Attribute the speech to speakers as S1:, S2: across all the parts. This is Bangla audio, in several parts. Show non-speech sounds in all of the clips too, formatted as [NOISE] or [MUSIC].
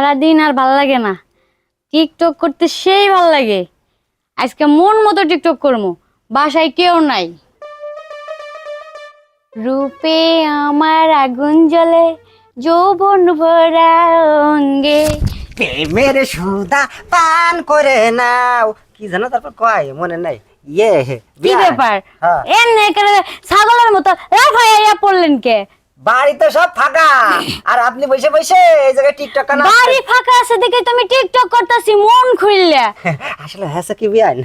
S1: সারাদিন আর ভালো লাগে না। টিকটক করতে সেই ভালো লাগে। আজকে মন মতো টিকটক করব বাসায় কেউ নাই। রূপে আমার আগুন জ্বলে যৌবন ভরা অঙ্গে।
S2: প্রেমের সুদা পান করে নাও। কি জানো তারপর কয় মনে নাই। ইয়ে
S1: কি ব্যাপার?
S2: হ্যাঁ।
S1: এমনি করে ছাগলের মতো লাফাইয়া পড়লেন কে?
S2: বাড়িতে সব ফাঁকা। আর আপনি বসে বসে এই জায়গায় টিকটক কেন
S1: বাড়ি ফাঁকা আছে দেখে তুমি টিকটক করতেছি মন খুললে। [LAUGHS]
S2: আসলে হ্যাঁ কি বিয়ান?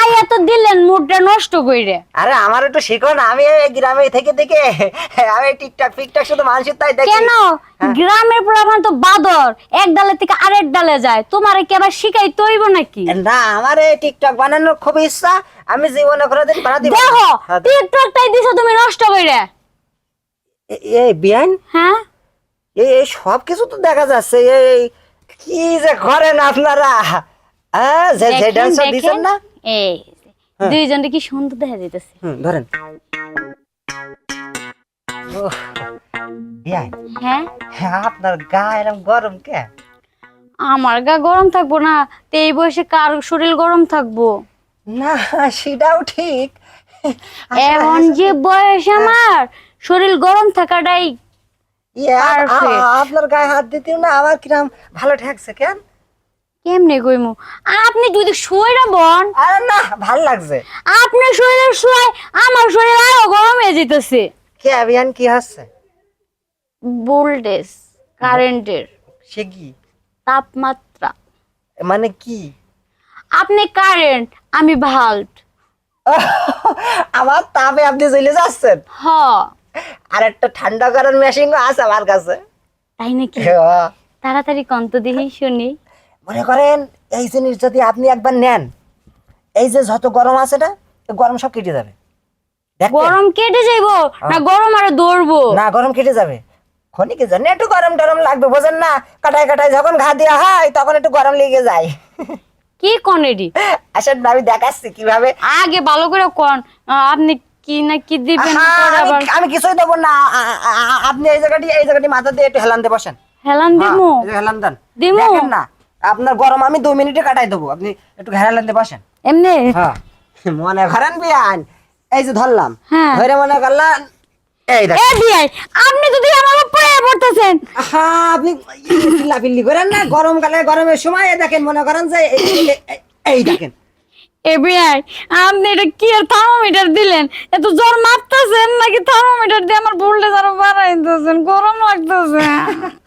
S1: আয়া তো দিলেন মুডটা নষ্ট কইরে।
S2: আরে আমার একটু শিখো না আমি এই গ্রামে থেকে থেকে [LAUGHS] আমি টিকটক ফিকটক শুধু মানুষের তাই দেখি।
S1: কেন?
S2: হ্যাঁ।
S1: গ্রামের পোলাপান তো বাদর। এক ডালে থেকে আরেক ডালে যায়। তোমার কি আবার শিখাই তৈব নাকি?
S2: না আমার এই টিকটক বানানোর খুব ইচ্ছা। আমি জীবনে কোনোদিন বানাতে
S1: দেখো
S2: হ্যাঁ,
S1: টিকটকটাই দিছো তুমি নষ্ট কইরে।
S2: এই বিয়ান?
S1: হ্যাঁ?
S2: এই সব কিছু তো দেখা যাচ্ছে। এই কি যে করেন আপনারা? হ্যাঁ যে যে ডান্স দিচ্ছেন না?
S1: এই। দুইজনকে কি সুন্দর দেখা যাইতেছে।
S2: হুম ধরেন। বিয়ান।
S1: হ্যাঁ?
S2: হ্যাঁ, আপনার গা এরকম গরম কে?
S1: আমার গা গরম থাকব না তো এই বয়সে কার শরীর গরম থাকব?
S2: না সেটাও ঠিক।
S1: এখন যে বয়স আমার শরীর গরম থাকাটাই.
S2: আপনার গায়ে হাত দিতেও না আমার কিরম ভালো ঠেকছে কেন?
S1: কেমনে কইমু? আপনি যদি শুয়ে বন
S2: আরে না ভালো লাগছে।
S1: আপনার শরীরে শুয়ে আমার শরীর আরও গরম হয়ে যেতেছে
S2: কে বিয়ান কি হচ্ছে?
S1: ভোল্টেজ কারেন্টের
S2: সে কি?
S1: তাপমাত্রা।
S2: মানে কি?
S1: আপনি কারেন্ট আমি ভাল্ট [LAUGHS]
S2: আমার তাপে আপনি চলে যাচ্ছেন।
S1: হ।
S2: আর একটা ঠান্ডা করার মেশিন আছে আমার কাছে।
S1: তাই নাকি?
S2: হ্যাঁ।
S1: তাড়াতাড়ি কন্ত দেখি শুনি।
S2: মনে করেন এই জিনিস যদি আপনি একবার নেন এই যে যত গরম আছে না গরম সব কেটে যাবে?
S1: গরম কেটে যাইবো না গরম আরও দৌড়বো?
S2: না গরম কেটে যাবে। ক্ষণিকে জানি একটু গরম টরম লাগবে বোঝেন না। কাটায় কাটায় যখন ঘা দেওয়া হয় তখন একটু গরম লেগে যায়।
S1: কি কনেডি
S2: আসেন না, আমি দেখাচ্ছি কীভাবে।
S1: আগে ভালো করে কোন আপনি কি না কি দিবেন
S2: আমি- কিছুই দেবো না। আপনি এই জায়গাটি এই জায়গাটি মাথা দিয়ে একটু হেলান দিয়ে বসেন।
S1: হেলান
S2: হ্যাঁ,
S1: দিমু?
S2: হেলান দেন।
S1: দিমু?
S2: দেখেন না আপনার গরম আমি মিনিটে কাটাই দেবো। আপনি একটু হেলান দিয়ে বসেন।
S1: এমনি?
S2: হ্যাঁ। মনে করেন বিয়ান এই যে ধরলাম।
S1: হ্যাঁ।
S2: ধরে মনে করলাম এই
S1: বিয়াই আপনি যদি আমার উপরে পড়তেছেন।
S2: হ্যাঁ আপনি চিল্লাপিল্লি করেন না গরমকালে গরমের সময় দেখেন মনে করেন যে এই দেখেন।
S1: এ বিয়াই আপনি এটা কি আর থার্মোমিটার দিলেন? এত জ্বর মারতেছেন নাকি থার্মোমিটার দিয়ে আমার ভোল্টেজ আরও বাড়াইতেছেন গরম লাগতেছে।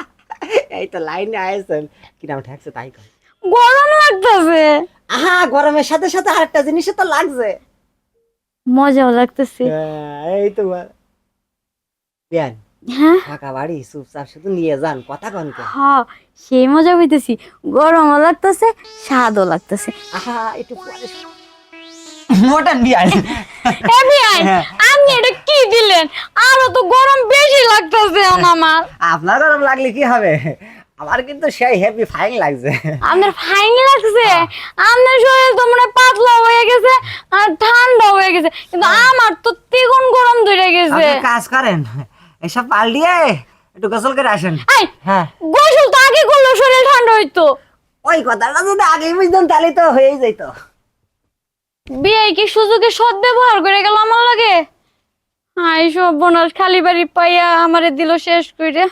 S1: [LAUGHS]
S2: এই তো লাইনে আয়েছেন কিরাম ঠেকছে তাই কয়।
S1: গরম লাগতেছে।
S2: আহা গরমের সাথে সাথে আরেকটা জিনিসও তো লাগছে।
S1: মজাও লাগতেছে।
S2: হ্যাঁ, এই তো বিয়ান
S1: হ্যাঁ?
S2: ফাঁকা বাড়ি চুপচাপ শুধু নিয়ে যান কথা কন
S1: হ্যাঁ সেই মজা হইতেছি গরমও লাগতেছে স্বাদও লাগতেছে।
S2: আহা একটু পরে মোটান
S1: এ বিয়াই আপনি এটা কি দিলেন? আরও তো গরম বেশি লাগতেছে আমার।
S2: আপনার গরম লাগলে কি হবে? আমার কিন্তু সেই হেভি ফাইন লাগছে।
S1: আপনার ফাইন লাগছে? আপনার শরীর তো মনে হয় পাতলা হয়ে গেছে আর ঠান্ডা হয়ে গেছে। কিন্তু আমার তো দ্বিগুণ গরম ধরে গেছে।
S2: কাজ করেন। এসব পাল্টিয়ে একটু গোসল করে আসেন। হ্যাঁ।
S1: গোসল তো আগে করল শরীর ঠান্ডা হইতো।
S2: ওই কথাটা যদি আগে বুঝতাম তাহলে তো হয়েই যেত।
S1: বিয়ে কি সুযোগে সদ ব্যবহার করে গেল আমার লাগে? আই সব বোনাস খালি বাড়ি পাইয়া আমারে দিল শেষ করে